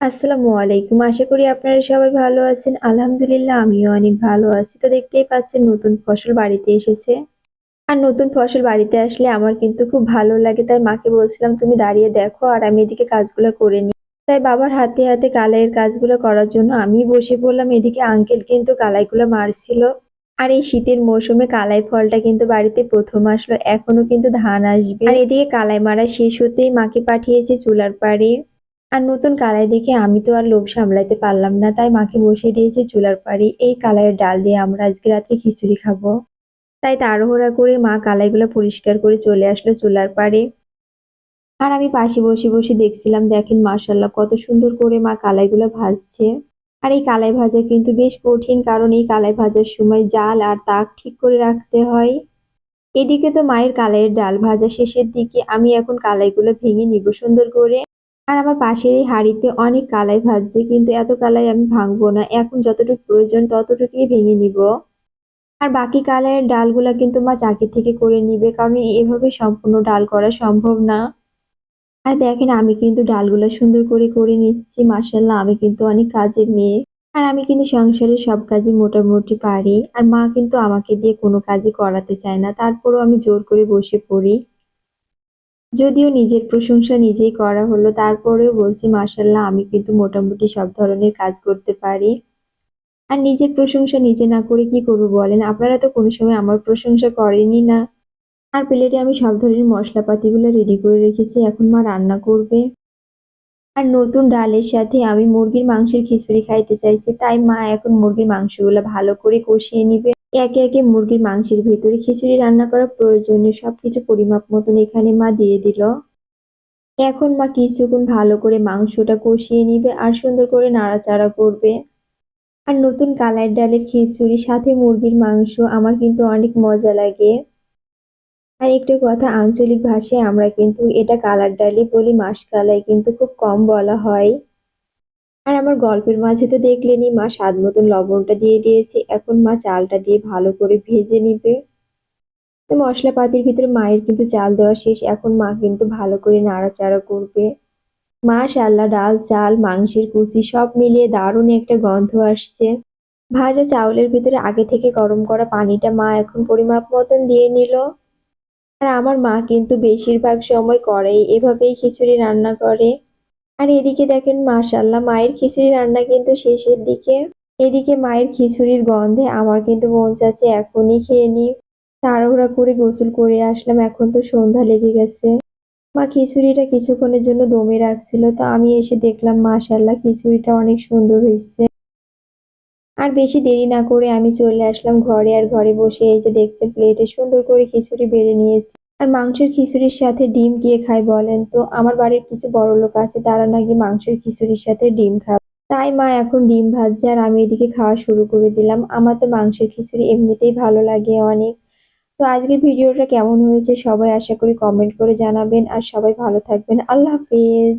আসসালামু আলাইকুম। আশা করি আপনারা সবাই ভালো আছেন। আলহামদুলিল্লাহ, আমিও অনেক ভালো আছি। তো দেখতেই পাচ্ছেন নতুন ফসল বাড়িতে এসেছে। আর নতুন ফসল বাড়িতে আসলে আমার কিন্তু খুব ভালো লাগে। তাই মাকে বলছিলাম, তুমি দাঁড়িয়ে দেখো আর আমি এদিকে কাজগুলো করে নিই। তাই বাবার হাতে হাতে কালাইয়ের কাজগুলো করার জন্য আমি বসে পড়লাম। এদিকে আঙ্কেল কিন্তু কালাইগুলো মারছিল। আর এই শীতের মৌসুমে কালাই ফলটা কিন্তু বাড়িতে প্রথম আসলো। এখনও কিন্তু ধান আসবে। আর এদিকে কালাই মারা শেষ হতেই মাকে পাঠিয়েছে চুলার পাড়ে। আর নতুন কালাই দেখে আমি তো আর লোভ সামলাইতে পারলাম না। তাই মাকে বসিয়ে দিয়েছি চুলার পাড়ি। এই কালাইয়ের ডাল দিয়ে আমরা আজকে রাত্রে খিচুড়ি খাব। তাই তাড়াহুড়া করে মা কালাইগুলো পরিষ্কার করে চলে আসলো চুলার পাড়ে। আর আমি পাশে বসে বসে দেখছিলাম, দেখেন মাসাল্লাহ কত সুন্দর করে মা কালাইগুলো ভাজছে। আর এই কালাই ভাজা কিন্তু বেশ কঠিন, কারণ এই কালাই ভাজার সময় জাল আর তাক ঠিক করে রাখতে হয়। এদিকে তো মায়ের কালাইয়ের ডাল ভাজা শেষের দিকে আমি এখন কালাইগুলো ভেঙে নিব সুন্দর করে। আর আমার পাশের এই হাঁড়িতে অনেক কালাই ভাজছে, কিন্তু এত কালাই আমি ভাঙবো না। এখন যতটুকু প্রয়োজন ততটুকুই ভেঙে নিব। আর বাকি কালাইয়ের ডালগুলা কিন্তু মা চাকি থেকে করে নিবে, কারণ এভাবে সম্পূর্ণ ডাল করা সম্ভব না। আর দেখেন, আমি কিন্তু ডালগুলো সুন্দর করে করে নিচ্ছি মাসাল্লাহ আমি কিন্তু অনেক কাজের মেয়ে। আর আমি কিন্তু সংসারের সব কাজই মোটামুটি পারি। আর মা কিন্তু আমাকে দিয়ে কোনো কাজই করাতে চায় না। তারপরও আমি জোর করে বসে পড়ি। যদিও নিজের প্রশংসা নিজেই করা হলো, তারপরেও বলছি মাসাল্লাহ আমি কিন্তু মোটামুটি সব ধরনের কাজ করতে পারি। আর নিজের প্রশংসা নিজে না করে কি করব বলেন? আপনারা তো কোনো সময় আমার প্রশংসা করেনই না। আর প্লেটে আমি সব ধরনের মশলাপাতিগুলো রেডি করে রেখেছি, এখন মা রান্না করবে। আর নতুন ডালের সাথে আমি মুরগির মাংসের খিচুড়ি খাইতে চাইছি, তাই মা এখন মুরগির মাংসগুলো ভালো করে কষিয়ে নিবে। একে একে মুরগির মাংসের ভিতরে খিচুড়ি রান্না করা প্রয়োজনীয় সবকিছু পরিমাপ মতন এখানে মা দিয়ে দিল। এখন মা কিছুক্ষণ ভালো করে মাংসটা কষিয়ে নিবে আর সুন্দর করে নাড়াচাড়া করবে। আর নতুন কালার ডালের খিচুড়ি, সাথে মুরগির মাংস আমার কিন্তু অনেক মজা লাগে। আর একটু কথা আঞ্চলিক ভাষায়, আমরা কিন্তু এটা কালার ডালি বলি, মাস কালাই কিন্তু খুব কম বলা হয়। আর আমার গল্পের মাঝে তো দেখলেনি মা, স্বাদ মতন লবণটা দিয়ে দিয়েছে। এখন মা চালটা দিয়ে ভালো করে ভেজে নিবে। তো মশলাপাতির ভিতরে মায়ের কিন্তু চাল দেওয়া শেষ। এখন মা কিন্তু ভালো করে নাড়াচাড়া করবে। মা মাশাল্লাহ ডাল, চাল, মাংসের কুচি সব মিলিয়ে দারুণ একটা গন্ধ আসছে। ভাজা চাউলের ভিতরে আগে থেকে গরম করা পানিটা মা এখন পরিমাপ মতন দিয়ে নিল। আর আমার মা কিন্তু বেশিরভাগ সময় করেই এভাবেই খিচুড়ি রান্না করে। আর এদিকে দেখেন মাশাল্লাহ মায়ের খিচুড়ি রান্না কিন্তু শেষের দিকে। এদিকে মায়ের খিচুড়ির গন্ধে আমার কিন্তু মন চাচ্ছে এখনই খেয়ে নি তাড়াহুড়া করে গোসল করে আসলাম, এখন তো সন্ধ্যা লেগে গেছে। মা খিচুড়িটা কিছুক্ষণের জন্য দমে রাখছিল, তো আমি এসে দেখলাম মাশাল্লাহ খিচুড়িটা অনেক সুন্দর হয়েছে। আর বেশি দেরি না করে আমি চলে আসলাম ঘরে, আর ঘরে বসে এই যে দেখছে প্লেটে সুন্দর করে খিচুড়ি বেড়ে নিয়েছি। আর মাংসের খিচুড়ির সাথে ডিম কে খায় বলেন তো। আমার বাড়ির কিছু বড় লোক আছে, তারা নাকি মাংসের খিচুড়ির সাথে ডিম খায়। তাই মা এখন ডিম ভাজছে আর আমি এদিকে খাওয়া শুরু করে দিলাম। আমার তো মাংসের খিচুড়ি এমনিতেই ভালো লাগে অনেক। তো আজকের ভিডিওটা কেমন হয়েছে সবাই আশা করি কমেন্ট করে জানাবেন। আর সবাই ভালো থাকবেন। আল্লাহ হাফিজ।